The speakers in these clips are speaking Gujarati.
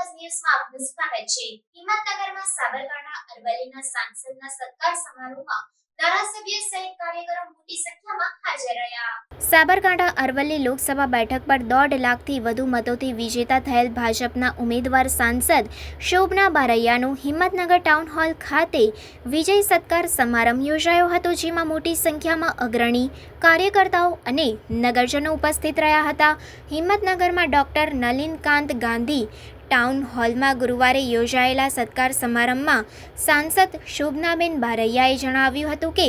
ન્યૂઝમાં આપનું સ્વાગત છે હિંમતનગરમાં સાબરકાંઠા, અરવલ્લીના સાંસદના સત્કાર સમારોહમાં સાબરકાંઠા, અરવલ્લી લોકસભા બેઠક પર દોઢ લાખથી વધુ મતોથી વિજેતા થયેલ ભાજપના ઉમેદવાર સાંસદ શોભના બારૈયાનું હિંમતનગર ટાઉન હોલ ખાતે વિજય સત્કાર સમારંભ યોજાયો હતો, જેમાં મોટી સંખ્યામાં અગ્રણી કાર્યકર્તાઓ અને નગરજનો ઉપસ્થિત રહ્યા હતા. હિંમતનગરમાં ડોક્ટર નલિનકાંત ગાંધી ટાઉન હોલમાં ગુરુવારે યોજાયેલા સત્કાર સમારંભમાં સાંસદ શોભનાબેન બારૈયાએ જણાવ્યું હતું કે,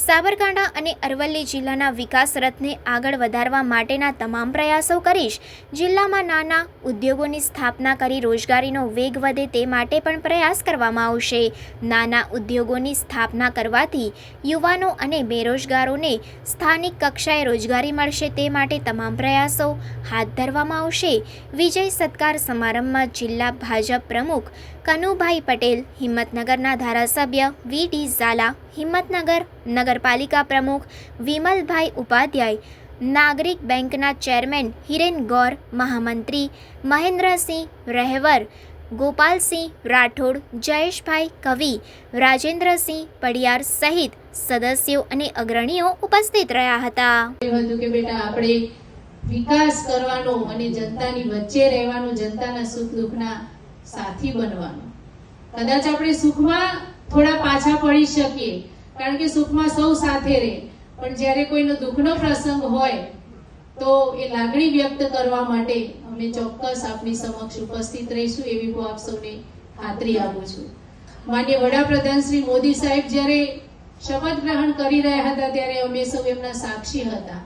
સાબરકાંઠા અને અરવલ્લી જિલ્લાના વિકાસ રથને આગળ વધારવા માટેના તમામ પ્રયાસો કરીશ. જિલ્લામાં નાના ઉદ્યોગોની સ્થાપના કરી રોજગારીનો વેગ વધે તે માટે પણ પ્રયાસ કરવામાં આવશે. નાના ઉદ્યોગોની સ્થાપના કરવાથી યુવાનો અને બેરોજગારોને સ્થાનિક કક્ષાએ રોજગારી મળશે તે માટે તમામ પ્રયાસો હાથ ધરવામાં આવશે. વિજય સત્કાર સમારંભમાં જિલ્લા ભાજપ પ્રમુખ કનુભાઈ પટેલ, હિંમતનગરના ધારાસભ્ય વી ડી ઝાલા, હિંમતનગર નગરપાલિકા પ્રમુખ વિમલભાઈ ઉપાધ્યાય, નાગરિક બેંકના ચેરમેન હિરેન ગોર, મહામંત્રી મહેન્દ્રસિંહ રહેવર, ગોપાલસિંહ રાઠોડ, જયેશભાઈ કવિ, રાજેન્દ્રસિંહ પડિયાર સહિત સદસ્યો અને અગ્રણીઓ ઉપસ્થિત રહ્યા હતું કે બેટા, આપણે વિકાસ કરવાનો અને જનતાની વચ્ચે રહેવાનો, જનતાના સુખ દુઃખના સાથી બનવાનો. કદાચ આપણે સુખમાં થોડા પાછા પડી શકીએ, કારણ કે સુખમાં સૌ સાથે રહે. પણ જ્યારે કોઈનો દુઃખનો પ્રસંગ હોય, તો એ લાગણી વ્યક્ત કરવા માટે અમે ચોક્કસ આપની સમક્ષ ઉપસ્થિત રહીશું એવી હું આપ સૌને ખાતરી આપું છું. માન્ય વડાપ્રધાન શ્રી મોદી સાહેબ જ્યારે શપથ ગ્રહણ કરી રહ્યા હતા, ત્યારે અમે સૌ એમના સાક્ષી હતા.